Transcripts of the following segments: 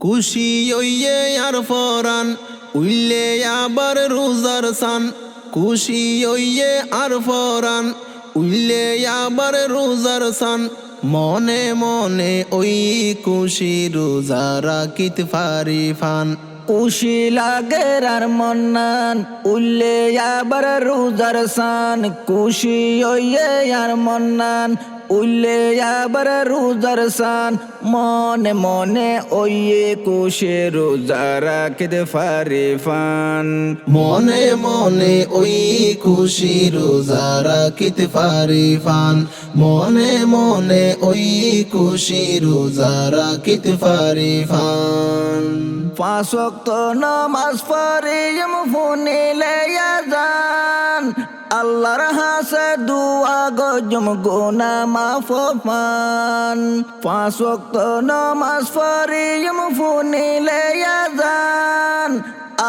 খুশি ওইয়ে আর Ferran, Willey আবার রোজার সান। খুশি ওইয়ে আর ফরান, উইলে আবার রোজার সান। মনে মনে ওই খুশি রোজা রাখিত ফারি ফান। খুশি লাগের আর মন্নান উল্লে আবার রোজার সান। খুশি ওয়ে আর মন্নান উল্লে আবার রোজার সান। মনে মনে ওয়ে খুশি রোজা রাখিতে ফারি ফান। মনে মনে ওই খুশি রোজা রাখিত ফারি ফান। মনে মনে ওই খুশি রোজা রাখিত ফারি ফান। পাঁচ নামাজ পড়ে ফুনিলে যান। আল্লাহর হাসে দুয়া গজম গোনা মাফ পান পাঁচ ওয়াক্ত নামাজ ফরিম ফুনিলে যান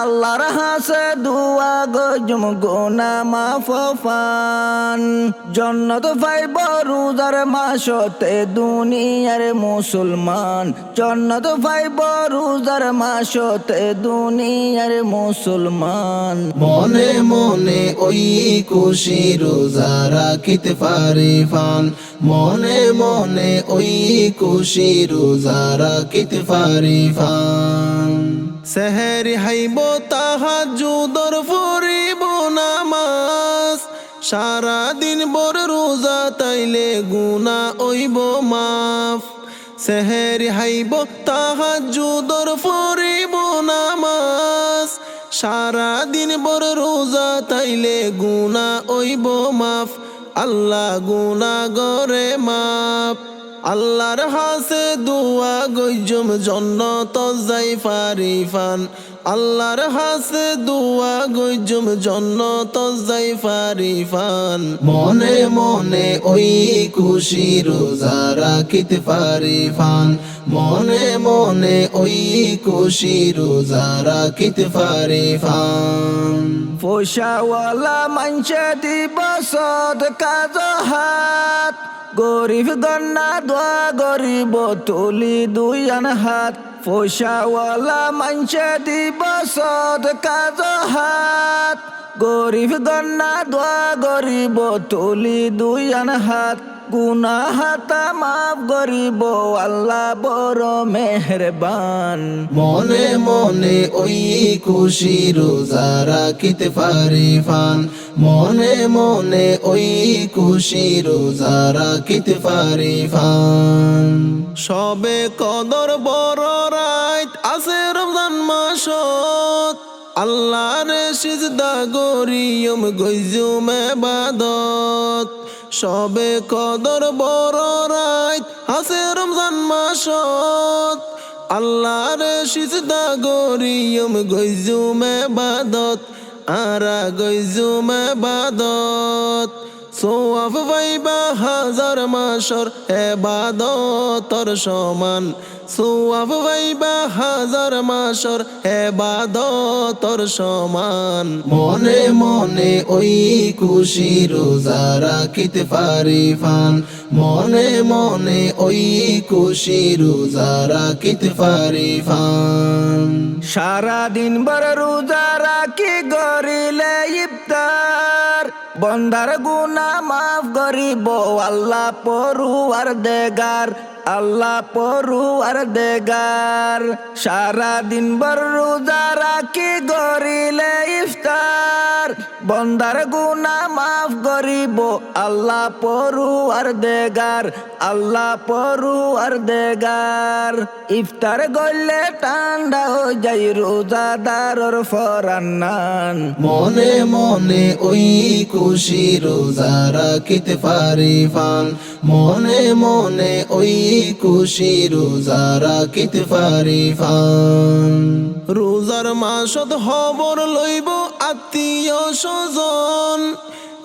আল্লাহর হাসে দুয়া গজম গোনা মাফ পান জন্নত পাইব রোজার মাসতে দুনিয়ার মুসলমান। জন্নত পাইব রোজার মাসতে দুনিয়ার মুসলমান। মনে মনে ওই খুশি রোজা রাখিত ফারি ফান। মনে মনে ওই খুশি রোজা রাখিত ফারি ফান। সেহেরি হাইব তাহাজুদর ফুরিব নামাজ। সারা দিন বর রোজা তাইলে গুনা ওইব মাফ। সেহেরি হাইব তাহাজুদর ফুরিব নামাজ। সারা দিন বর রোজা তাইলে গুনা ওইব মাফ। আল্লাহ গুনা গরে মাফ আল্লাহর হাসে দোয়া গইজম জন্নত যাই ফারি ফান। আল্লাহর হাসে দুয়া গইজম জন্নত যাই ফারি ফান। মনে মনে ওই খুশি রোজা রাখিতে ফারি ফান। মনে মনে ওই খুশি রোজা রাখিতে ফারি ফান। পয়সাওয়ালা মানছে দিব সদ কাজ হাত। গরিব গন্না দোয়া গরিব তুলি দুই হাত। পয়সাওয়ালা মানছে দিব সদ কাজ হাত। গরিব গন্না দোয়া গরিব তুলি দুই হাত। গুনা হাতা মাফ গরিব আল্লাহ বড় মেহরবান। মনে মনে ওই খুশি রোজা রাখিতে ফারি ফান মনে মনে ওই খুশি রোজা রাখিতে ফারি ফান সবে কদর বড় রাইত আছে রমজান মাসত। আল্লাহর সিজদা গরিয়ম গইজুম বাদত সবে কদর বড় রাইত হাসে রমজান মাসত। আল্লাহর সিজদা গরিয়ম গৈজুমে বাদত আরা গৈজুমে বাদত সোয়াব পাইবা হাজার মাসর এবাদতর সমান। সোয়াব পাইবা হাজার মাসর এবাদতর সমান। মনে মনে ওই খুশি রোজা রাখিতে পারি ফান মনে মনে ওই খুশি রোজা রাখিতে পারি ফান সারা দিন বড় রোজা রাখি গরিলে ইফতার। বন্দার গুনা মাফ গরিব আল্লাহ পড়ুয়ার দেগার, আল্লাহ পড়ুয়ার দেগার। সারা দিন বর রোজা রাখি গরিলে ইফতার। বন্দার গুনা মাফ গরিব আল্লাহ পড়ুয়ার দেগার, আল্লাহ পড়ুয়ার দেগার। ইফতার গলে ঠান্ডা হয়ে যাই রোজাদারর ফরান্নান। মনে মনে ওই খুশি রোজা রাখিতে পারি ফান। মনে মনে ওই খুশি রোজা রাখিতে পারি ফান। রোজার মাসত খবর লইব, আত্মীয় স্বজন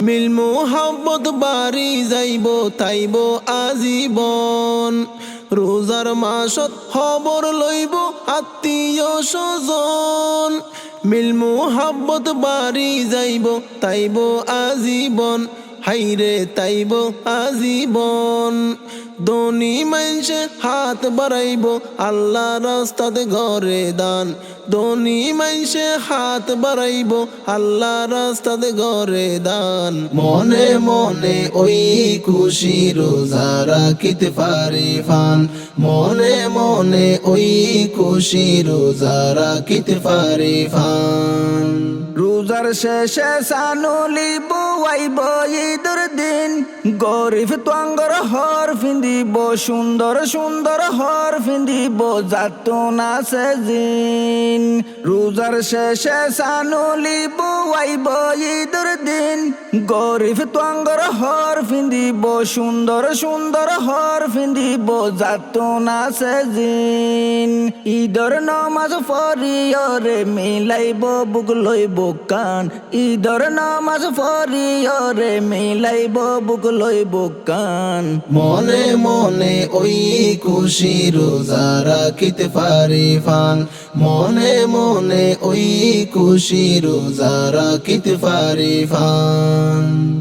মিল মোহাব্বত বাড়ি যাইব, তাইব আজীবন। রোজার মাসত খবর লইব আত্মীয় স্বজন। মিল মোহাব্বত বাড়ি যাইব, তাইব আজীবন। হাইরে তাইব আজীবন। ধনী মাইনসে হাত বাড়াইব, আল্লাহ রাস্তাতে ঘরে দান। ধনী মাইনসে হাত বাড়াইব, আল্লাহ রাস্তাতে ঘরে দান। মনে মনে ওই খুশি রোজা রাখিতে পারি ফান। মনে মনে ওই খুশি রোজা রাখিতে পারি ফান। রোজার শেষে সানুলি বুয়াইব দিন গরিব তঙ্গর হর ফিন্দিব, সুন্দর সুন্দর হর ফিন্দিব যাত না সে দিন রোজার শেষে সানুলি বুয়াইব ঈদের দিন। গরিব তঙ্গর হর ফিন্দিব, সুন্দর সুন্দর হর ফিন্দিব যাত না সে দিন ঈদর নমাজ ফরিয়রে মিলাইব, বুক লইব কান। ঈদর নামাজ ফরিয়রে মিলাইব, বুক লইব কান মনে মনে ওই খুশি রোজা রাখিতে পারি ফান। মনে মনে ওই খুশি রোজা রাখিতে পারি ফান।